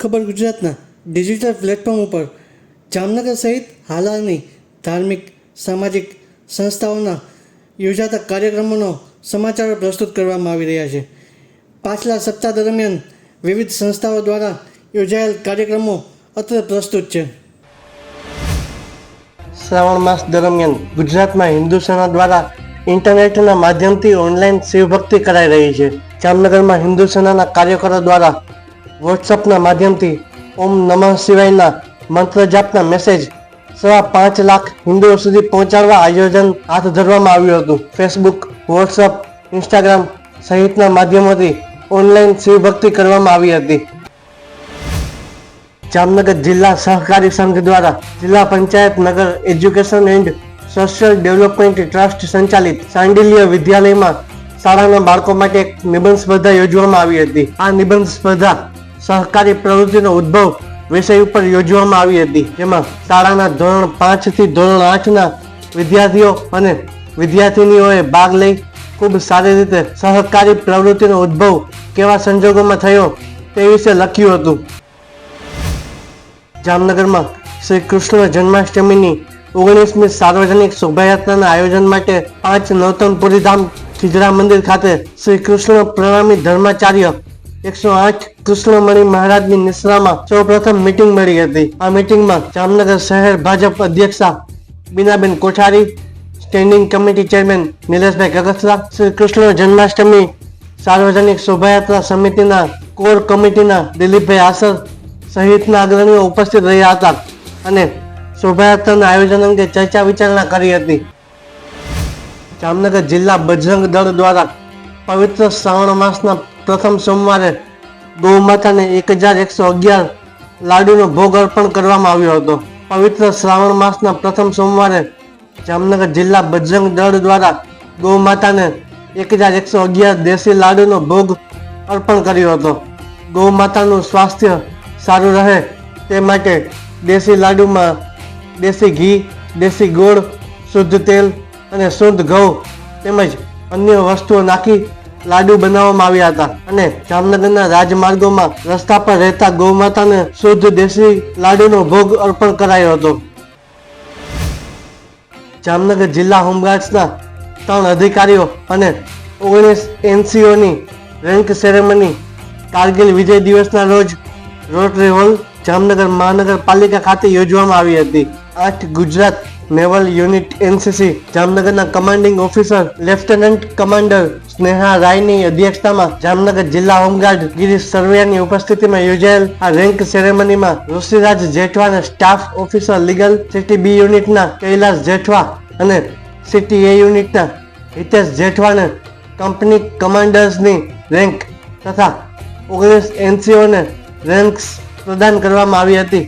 ખબર ગુજરાતના digital platform ઉપર જામનગર સહિત હાલની ધાર્મિક, સામાજિક સંસ્થાઓના યોજાતા કાર્યક્રમોનો સમાચારો પ્રસ્તુત કરવામાં આવી રહ્યા છે. પાછલા સપ્તાહ દરમિયાન વિવિધ સંસ્થાઓ દ્વારા યોજાયેલ કાર્યક્રમો અત્રે પ્રસ્તુત છે. શ્રાવણ માસ દરમિયાન ગુજરાતમાં હિન્દુ સેના દ્વારા ઇન્ટરનેટના માધ્યમથી ઓનલાઈન શિવભક્તિ કરાઈ રહી છે. જામનગરમાં હિન્દુ સેનાના કાર્યકરો દ્વારા વોટ્સઅપના માધ્યમથી ઓમ નમઃ શિવાયના મંત્ર જાપના મેસેજ સવા પાંચ લાખ હિન્દુઓ સુધી પહોંચાડવા આયોજન હાથ ધરવામાં આવ્યું હતું. ફેસબુક વોટ્સઅપ ઇન્સ્ટાગ્રામ સહિતના માધ્યમોથી ઓનલાઈન શિવભક્તિ કરવામાં આવી હતી. જામનગર જિલ્લા સહકારી સંઘ દ્વારા જિલ્લા પંચાયત નગર education and social development trust સંચાલિત સાંડિલ્ય વિદ્યાલયમાં શાળાના બાળકો માટે એક નિબંધ સ્પર્ધા યોજવામાં આવી હતી. આ નિબંધ સ્પર્ધા સહકારી પ્રવૃત્તિનો ઉદ્ભવ વિષય ઉપર યોજવામાં આવી હતી. જેમાં શાળાના ધોરણ પાંચથી ધોરણ આઠના વિદ્યાર્થીઓ અને વિદ્યાર્થિનીઓએ ભાગ લઈ ખૂબ સારી રીતે સહકારી પ્રવૃત્તિનો ઉદ્ભવ કેવા સંજોગોમાં થયો તે વિશે લખ્યું હતું. જામનગરમાં શ્રી કૃષ્ણ જન્માષ્ટમીની ઓગણીસમી સાર્વજનિક શોભાયાત્રાના આયોજન માટે પાંચ નૌતનપુરી ધામ ખીજડા મંદિર ખાતે શ્રી કૃષ્ણ પ્રણામી ધર્માચાર્ય એકસો આઠ કૃષ્ણમણી મહારાજની નિશ્રામાં સૌપ્રથમ મિટિંગ મળી હતી. આ મીટિંગમાં જામનગર શહેર ભાજપ અધ્યક્ષા Binaben Kothari standing committee chairman Nileshbhai Kagathara Shri Krishna Janmashtami સાર્વજનિક શોભાયાત્રા સમિતિના કોર કમિટીના દિલીપભાઈ આસર સહિતના અગ્રણીઓ ઉપસ્થિત રહ્યા હતા અને શોભાયાત્રાના આયોજન અંગે ચર્ચા વિચારણા કરી હતી. જામનગર જિલ્લા બજરંગ દળ દ્વારા પવિત્ર શ્રાવણ માસના પ્રથમ સોમવારે ગૌ માતાને એક હજાર એકસો અગિયાર લાડુનો ભોગ અર્પણ કરવામાં આવ્યો હતો. પવિત્ર શ્રાવણ માસના પ્રથમ સોમવારે જામનગર જિલ્લા બજરંગ દળ દ્વારા ગૌમાતાને એક હજાર એકસો અગિયાર દેશી લાડુનો ભોગ અર્પણ કર્યો હતો. ગૌમાતાનું સ્વાસ્થ્ય સારું રહે તે માટે દેશી લાડુમાં દેશી ઘી, દેશી ગોળ, શુદ્ધ તેલ અને શુદ્ધ ઘઉં તેમજ અન્ય વસ્તુઓ નાખી લાડુ બનાવવામાં આવ્યા હતા અને જામનગરના રાજમાર્ગોમાં રસ્તા પર રહેતા ગૌમાતાને શુદ્ધ દેશી લાડુનો ભોગ અર્પણ કરાયો હતો. જામનગર જિલ્લા હોમગાર્ડ્સના ત્રણ અધિકારીઓ અને ઓગણીસ એનસીઓની રેન્ક સેરેમની કારગિલ વિજય દિવસના રોજ રોટરી હોલ જામનગર મહાનગરપાલિકા ખાતે યોજવામાં આવી હતી. આઠ ગુજરાત નેવલ યુનિટ એનસીસી જામનગરના commanding officer lieutenant commander Sneha રાયની અધ્યક્ષતામાં જામનગર જિલ્લા હોમગાર્ડ ગિરીશ સરવૈયાની ઉપસ્થિતિમાં યોજાયેલ આ રેન્ક સેરેમનીમાં Rushiraj જેઠવાના staff officer legal city B યુનિટના કૈલાસ જેઠવા અને સિટી એ યુનિટના હિતેશ જેઠવાને કંપની કમાન્ડર્સની રેન્ક તથા ઓગણીસ એનસીઓને રેન્ક્સ પ્રદાન કરવામાં આવી હતી.